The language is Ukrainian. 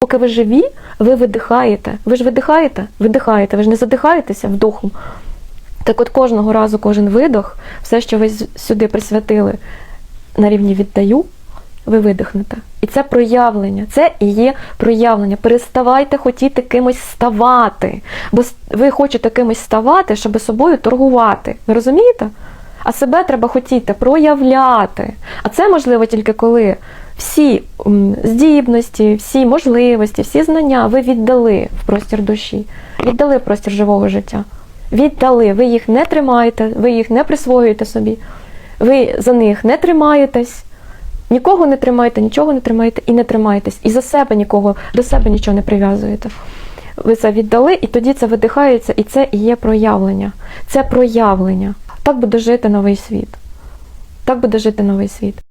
Поки ви живі, ви видихаєте. Ви ж видихаєте, видихаєте, ви ж не задихаєтеся вдохом. Так от кожного разу, кожен видох, все, що ви сюди присвятили на рівні віддаю, ви видихнете. І це проявлення, це і є проявлення. Переставайте хотіти кимось ставати. Бо ви хочете кимось ставати, щоб собою торгувати. Ви розумієте? А себе треба хотіти проявляти. А це можливо тільки коли всі здібності, всі можливості, всі знання ви віддали в простір душі, віддали в простір живого життя. Віддали, ви їх не тримаєте, ви їх не присвоюєте собі, ви за них не тримаєтесь, нікого не тримаєте, нічого не тримаєте і не тримаєтесь. І за себе нікого, до себе нічого не прив'язуєте. Ви це віддали, і тоді це видихається, і це і є проявлення. Це проявлення. Так буде жити новий світ. Так буде жити новий світ.